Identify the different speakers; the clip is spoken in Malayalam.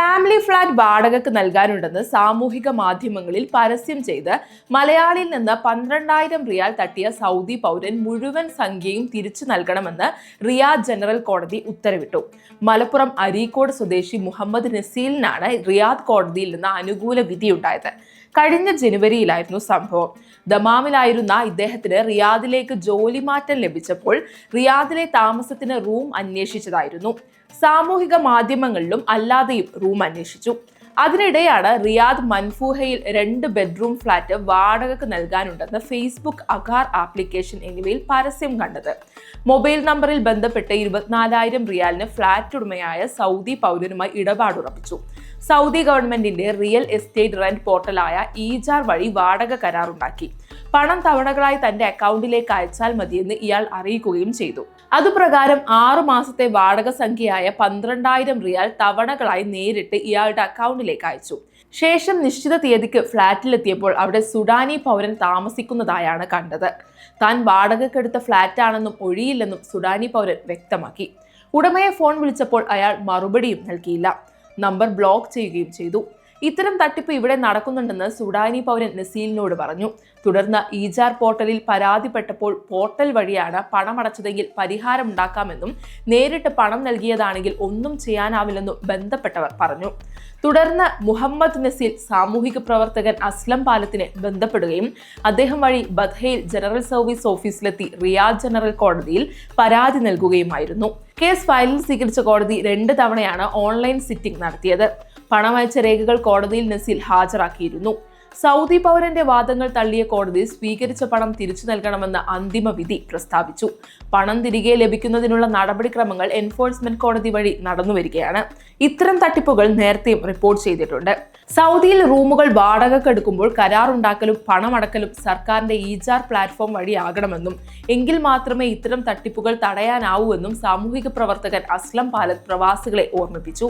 Speaker 1: ഫാമിലി ഫ്ലാറ്റ് വാടകക്ക് നൽകാനുണ്ടെന്ന് സാമൂഹിക മാധ്യമങ്ങളിൽ പരസ്യം ചെയ്ത് മലയാളിയിൽ നിന്ന് പന്ത്രണ്ടായിരം റിയാൽ തട്ടിയ സൗദി പൗരൻ മുഴുവൻ സംഖ്യയും തിരിച്ചു നൽകണമെന്ന് റിയാദ് ജനറൽ കോടതി ഉത്തരവിട്ടു. മലപ്പുറം അരീക്കോട് സ്വദേശി മുഹമ്മദ് നസീലിനാണ് റിയാദ് കോടതിയിൽ നിന്ന് അനുകൂല വിധിയുണ്ടായത്. കഴിഞ്ഞ ജനുവരിയിലായിരുന്നു സംഭവം. ദമാമിലായിരുന്ന ഇദ്ദേഹത്തിന് റിയാദിലേക്ക് ജോലി മാറ്റം ലഭിച്ചപ്പോൾ റിയാദിലെ താമസത്തിന് റൂം അന്വേഷിച്ചതായിരുന്നു. സാമൂഹിക മാധ്യമങ്ങളിലും അല്ലാതെയും റൂം അന്വേഷിച്ചു. അതിനിടെയാണ് റിയാദ് മൻഫൂഹയിൽ രണ്ട് ബെഡ്റൂം ഫ്ലാറ്റ് വാടകയ്ക്ക് നൽകാനുണ്ടെന്ന് ഫേസ്ബുക്ക് അഖാർ ആപ്ലിക്കേഷൻ എന്നിവയിൽ പരസ്യം കണ്ടത്. മൊബൈൽ നമ്പറിൽ ബന്ധപ്പെട്ട് ഇരുപത്തിനാലായിരം റിയാലിന് ഫ്ലാറ്റ് ഉടമയായ സൗദി പൗരനുമായി ഇടപാടുറപ്പിച്ചു. സൗദി ഗവൺമെന്റിന്റെ റിയൽ എസ്റ്റേറ്റ് റെന്റ് പോർട്ടലായ ഈജാർ വഴി വാടക കരാറുണ്ടാക്കി. പണം തവണകളായി തന്റെ അക്കൗണ്ടിലേക്ക് അയച്ചാൽ മതിയെന്ന് ഇയാൾ അറിയിക്കുകയും ചെയ്തു. അതുപ്രകാരം ആറു മാസത്തെ വാടക സംഖ്യയായ പന്ത്രണ്ടായിരം റിയാൽ തവണകളായി നേരിട്ട് ഇയാളുടെ അക്കൗണ്ടിലേക്ക് അയച്ചു. ശേഷം നിശ്ചിത തീയതിക്ക് ഫ്ളാറ്റിലെത്തിയപ്പോൾ അവിടെ സുഡാനി പൗരൻ താമസിക്കുന്നതായാണ് കണ്ടത്. താൻ വാടകക്കെടുത്ത ഫ്ളാറ്റാണെന്നും ഒഴിയില്ലെന്നും സുഡാനി പൗരൻ വ്യക്തമാക്കി. ഉടമയെ ഫോൺ വിളിച്ചപ്പോൾ അയാൾ മറുപടിയും നൽകിയില്ല. നമ്പർ ബ്ലോക്ക് ചെയ്യുകയും ചെയ്തു. ഇത്തരം തട്ടിപ്പ് ഇവിടെ നടക്കുന്നുണ്ടെന്ന് സുഡാനി പൗരൻ നസീലിനോട് പറഞ്ഞു. തുടർന്ന് ഈജാർ പോർട്ടലിൽ പരാതിപ്പെട്ടപ്പോൾ പോർട്ടൽ വഴിയാണ് പണമടച്ചതെങ്കിൽ പരിഹാരം ഉണ്ടാക്കാമെന്നും നേരിട്ട് പണം നൽകിയതാണെങ്കിൽ ഒന്നും ചെയ്യാനാവില്ലെന്നും ബന്ധപ്പെട്ടവർ പറഞ്ഞു. തുടർന്ന് മുഹമ്മദ് നസീൽ സാമൂഹിക പ്രവർത്തകൻ അസ്ലം പാലത്തിനെ ബന്ധപ്പെടുകയും അദ്ദേഹം വഴി ബധയിൽ ജനറൽ സർവീസ് ഓഫീസിലെത്തി റിയാദ് ജനറൽ കോടതിയിൽ പരാതി നൽകുകയുമായിരുന്നു. കേസ് ഫയലിൽ സ്വീകരിച്ച കോടതി രണ്ട് തവണയാണ് ഓൺലൈൻ സിറ്റിംഗ് നടത്തിയത്. പണമയച്ച രേഖകൾ കോടതിയിൽ നസീൽ ഹാജരാക്കിയിരുന്നു. സൗദി പൗരന്റെ വാദങ്ങൾ തള്ളിയ കോടതി സ്വീകരിച്ച പണം തിരിച്ചു നൽകണമെന്ന അന്തിമ വിധി പ്രസ്താവിച്ചു. പണം തിരികെ ലഭിക്കുന്നതിനുള്ള നടപടിക്രമങ്ങൾ എൻഫോഴ്സ്മെന്റ് കോടതി വഴി നടന്നുവരികയാണ് ഇത്തരം തട്ടിപ്പുകൾ നേരത്തെയും റിപ്പോർട്ട് ചെയ്തിട്ടുണ്ട്. സൗദിയിൽ റൂമുകൾ വാടകക്കെടുക്കുമ്പോൾ കരാറുണ്ടാക്കലും പണമടക്കലും സർക്കാരിന്റെ ഈജാർ പ്ലാറ്റ്ഫോം വഴിയാകണമെന്നും എങ്കിൽ മാത്രമേ ഇത്തരം തട്ടിപ്പുകൾ തടയാനാവൂ എന്നും സാമൂഹിക പ്രവർത്തകൻ അസ്ലം പാലത്ത് പ്രവാസികളെ ഓർമ്മിപ്പിച്ചു.